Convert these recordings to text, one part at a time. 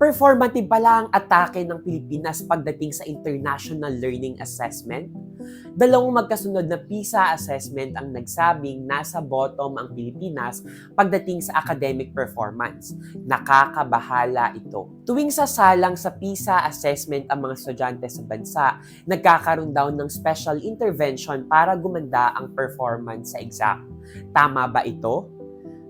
Performative pala ang atake ng Pilipinas pagdating sa International Learning Assessment. Dalawang magkasunod na PISA assessment ang nagsabing nasa bottom ang Pilipinas pagdating sa academic performance. Nakakabahala ito. Tuwing sasalang sa PISA assessment ang mga estudyante sa bansa, nagkakaroon daw ng special intervention para gumanda ang performance sa exam. Tama ba ito?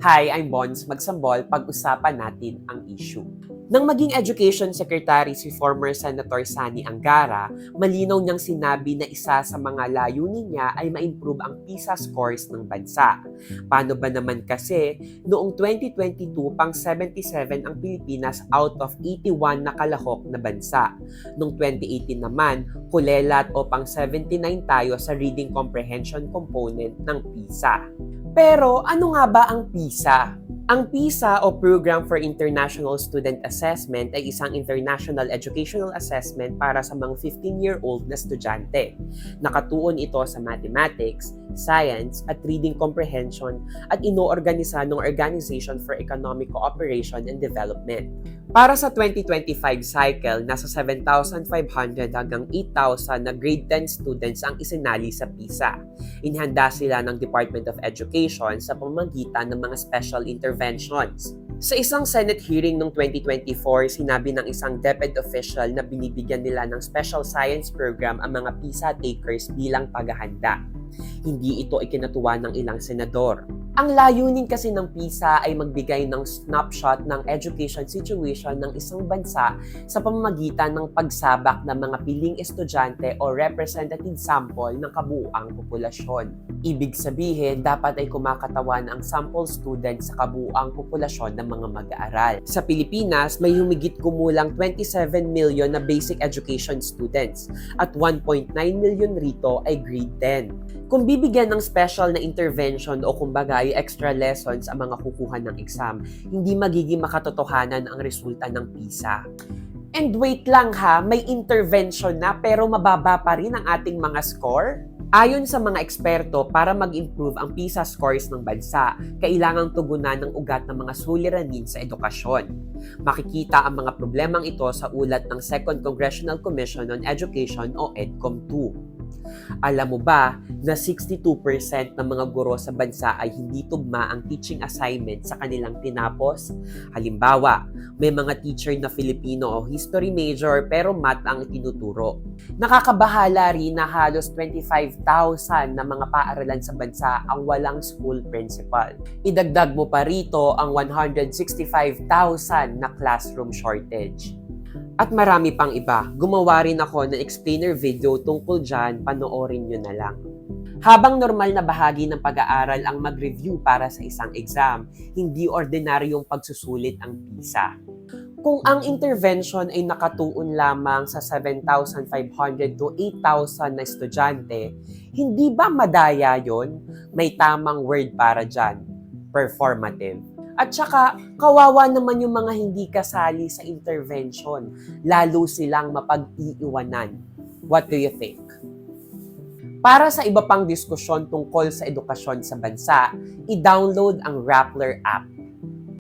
Hi, I'm Bons Magsambol. Pag-usapan natin ang issue. Nang maging Education Secretary si former Senator Sani Angara, malinaw niyang sinabi na isa sa mga layunin niya ay ma-improve ang PISA scores ng bansa. Paano ba naman kasi, noong 2022 pang 77 ang Pilipinas out of 81 na kalahok na bansa. Noong 2018 naman, kulelat o pang 79 tayo sa reading comprehension component ng PISA. Pero ano nga ba ang PISA? Ang PISA o Program for International Student Assessment ay isang international educational assessment para sa mga 15-year-old na estudyante. Nakatuon ito sa mathematics, science, at reading comprehension at inoorganisa ng Organization for Economic Cooperation and Development. Para sa 2025 cycle, nasa 7,500 hanggang 8,000 na grade 10 students ang isinali sa PISA. Inhanda sila ng Department of Education sa pamamagitan ng mga special interventions. Sa isang Senate hearing noong 2024, sinabi ng isang DepEd official na binibigyan nila ng special science program ang mga PISA takers bilang paghahanda. Hindi ito ikinatuwa ng ilang senador. Ang layunin kasi ng PISA ay magbigay ng snapshot ng education situation ng isang bansa sa pamamagitan ng pagsabak ng mga piling estudyante o representative sample ng kabuuang populasyon. Ibig sabihin, dapat ay kumakatawan ang sample student sa kabuuang populasyon ng mga mag-aaral. Sa Pilipinas, may humigit kumulang 27 million na basic education students at 1.9 million rito ay grade 10. Kung bibigyan ng special na intervention o kumbaga ay extra lessons ang mga kukuha ng exam, hindi magiging makatotohanan ang resulta ng PISA. And wait lang ha, may intervention na pero mababa pa rin ang ating mga score? Ayon sa mga eksperto, para mag-improve ang PISA scores ng bansa, kailangang tugunan ng ugat ng mga suliranin sa edukasyon. Makikita ang mga problemang ito sa ulat ng Second Congressional Commission on Education o EDCOM 2. Alam mo ba na 62% ng mga guro sa bansa ay hindi tugma ang teaching assignment sa kanilang tinapos? Halimbawa, may mga teacher na Filipino o history major pero math ang tinuturo. Nakakabahala rin na halos 25,000 na mga paaralan sa bansa ang walang school principal. Idagdag mo pa rito ang 165,000 na classroom shortage. At marami pang iba. Gumawa rin ako ng explainer video tungkol dyan, panoorin nyo na lang. Habang normal na bahagi ng pag-aaral ang mag-review para sa isang exam, hindi ordinaryong pagsusulit ang PISA. Kung ang intervention ay nakatuon lamang sa 7,500 to 8,000 na estudyante, hindi ba madaya yon? May tamang word para dyan, performative. At saka, kawawa naman yung mga hindi kasali sa intervention, lalo silang mapag-iiwanan. What do you think? Para sa iba pang diskusyon tungkol sa edukasyon sa bansa, i-download ang Rappler app.